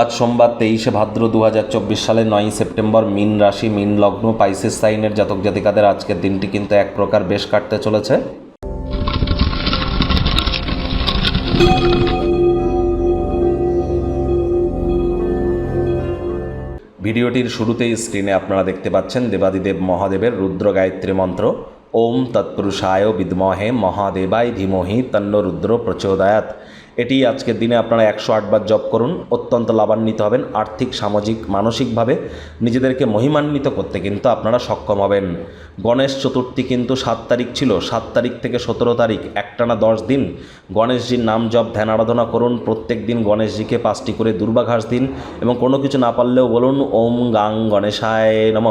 আজ সোমবার তেইশে ভাদ্র দু সালের নয়ই সেপ্টেম্বর মিন রাশি, মিন লগ্ন, পাইসিস সাইনের জাতক জাতিকাদের আজকের দিনটি কিন্তু এক প্রকার বেশ কাটতে চলেছে। ভিডিওটির শুরুতেই স্ক্রিনে আপনারা দেখতে পাচ্ছেন দেবাদিদেব মহাদেবের রুদ্র গায়ত্রী মন্ত্র। ওম তৎপুরুষায় বিদ্মহে মহাদেবায় ধীমহি তন্ন রুদ্র প্রচোদয়াত এটি আজকের দিনে আপনারা একশো আটবার জপ করুন, অত্যন্ত লাভান্বিত হবেন, আর্থিক, সামাজিক, মানসিকভাবে নিজেদেরকে মহিমান্বিত করতে কিন্তু আপনারা সক্ষম হবেন। গণেশ চতুর্থী কিন্তু সাত তারিখ ছিল, সাত তারিখ থেকে সতেরো তারিখ, একটানা দশ দিন। গণেশজির নাম জপ, ধ্যান আরাধনা করুন, প্রত্যেক দিন গণেশজিকে পাঁচটি করে দুর্বাঘাস দিন এবং কোনো কিছু না পারলেও বলুন, ওম গাং গণেশায় নম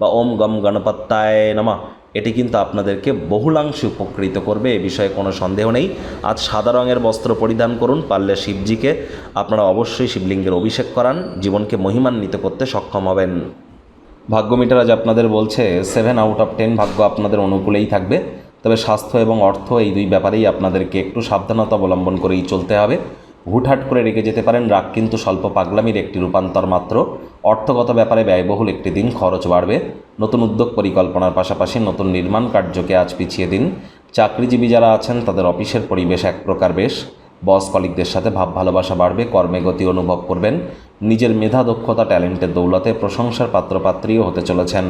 বা ওম গম গণপত্তায় নমঃ এটি কিন্তু আপনাদেরকে বহুলাংশে উপকৃত করবে, এ বিষয়ে কোনো সন্দেহ নেই। আজ সাদা রঙের বস্ত্র পরিধান করুন, পারলে শিবজিকে। আপনারা অবশ্যই শিবলিঙ্গের অভিষেক করান, জীবনকে মহিমান্বিত করতে সক্ষম হবেন। ভাগ্য মিটার আজ আপনাদের বলছে সেভেন আউট অফ টেন ভাগ্য আপনাদের অনুকূলেই থাকবে। তবে স্বাস্থ্য এবং অর্থ এই দুই ব্যাপারেই আপনাদেরকে একটু সাবধানতা অবলম্বন করেই চলতে হবে। হুটহাট করে রেখে যেতে পারেন রাগ কিন্তু স্বল্প পাগলামির একটি রূপান্তর মাত্র। অর্থগত ব্যাপারে ব্যয়বহুল একটি দিন, খরচ বাড়বে। নতুন উদ্যোগ পরিকল্পনার পাশাপাশি নতুন নির্মাণ কার্যকে আজ পিছিয়ে দিন। চাকরিজীবী যারা আছেন, তাদের অফিসের পরিবেশ এক প্রকার বেশ। বস কলিকদের সাথে ভাব ভালোবাসা বাড়বে, কর্মে গতি অনুভব করবেন। নিজের মেধা, দক্ষতা, ট্যালেন্টের দৌলতে প্রশংসার পাত্রপাত্রীও হতে চলেছেন।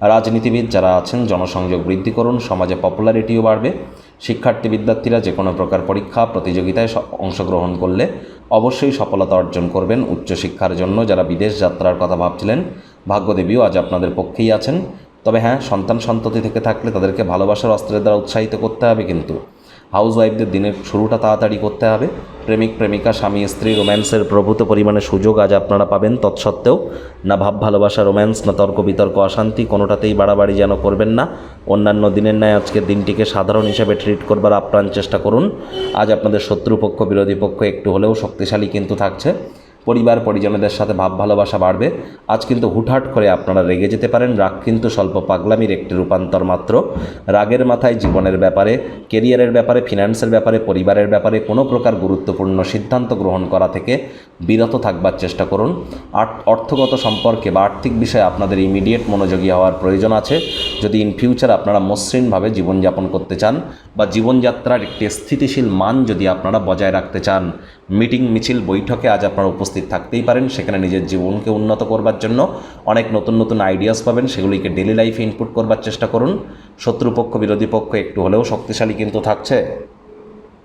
রাজনীতিবিদ যারা আছেন, জনসংযোগ বৃদ্ধি করুন, সমাজে পপুলারিটিও বাড়বে। শিক্ষার্থী বিদ্যার্থীরা যে কোনো প্রকার পরীক্ষা, প্রতিযোগিতায় অংশগ্রহণ করলে অবশ্যই সফলতা অর্জন করবেন উচ্চশিক্ষার জন্য। যারা বিদেশ যাত্রার কথা ভাবছিলেন, ভাগ্যদেবীও আজ আপনাদের পক্ষেই আছেন। তবে হ্যাঁ সন্তান সন্ততি থেকে থাকলে তাদেরকে ভালোবাসার অস্ত্রের দ্বারা উৎসাহিত করতে হবে কিন্তু। হাউস ওয়াইফদের দিনের শুরুটা তাড়াতাড়ি করতে হবে। প্রেমিক, প্রেমিকা, স্বামী, স্ত্রী, রোম্যান্সের প্রভূত পরিমাণে সুযোগ আজ আপনারা পাবেন তৎসত্ত্বেও। না ভাব, ভালোবাসা, রোম্যান্স, না তর্ক, বিতর্ক, অশান্তি, কোনোটাতেই বাড়াবাড়ি যেন করবেন না। অন্যান্য দিনের ন্যায় আজকের দিনটিকে সাধারণ হিসেবে ট্রিট করবার আপ্রাণ চেষ্টা করুন। আজ আপনাদের শত্রুপক্ষ, বিরোধী পক্ষ একটু হলেও শক্তিশালী কিন্তু থাকছে। পরিবার, পরিজনদের সাথে ভাব ভালোবাসা বাড়বে। আজ কিন্তু হুটহাট করে আপনারা রেগে যেতে পারেন। রাগ কিন্তু স্বল্প পাগলামির একটি রূপান্তর মাত্র। রাগের মাথায় জীবনের ব্যাপারে, কেরিয়ারের ব্যাপারে, ফিনান্সের ব্যাপারে, পরিবারের ব্যাপারে কোনো প্রকার গুরুত্বপূর্ণ সিদ্ধান্ত গ্রহণ করা থেকে বিরত থাকবার চেষ্টা করুন। অর্থগত সম্পর্কে বা আর্থিক বিষয়ে আপনাদের ইমিডিয়েট মনোযোগী হওয়ার প্রয়োজন আছে। যদি ইন ফিউচার আপনারা মসৃণভাবে জীবনযাপন করতে চান বা জীবনযাত্রার একটি স্থিতিশীল মান যদি আপনারা বজায় রাখতে চান মিটিং মিছিল বৈঠকে আজ আপনারা উপস্থিত থাকতেই পারেন, সেখানে নিজের জীবনকে উন্নত করবার জন্য অনেক নতুন নতুন আইডিয়াস পাবেন, সেগুলিকে ডেলি লাইফে ইনপুট করবার চেষ্টা করুন। শত্রুপক্ষ, বিরোধী পক্ষ একটু হলেও শক্তিশালী কিন্তু থাকছে।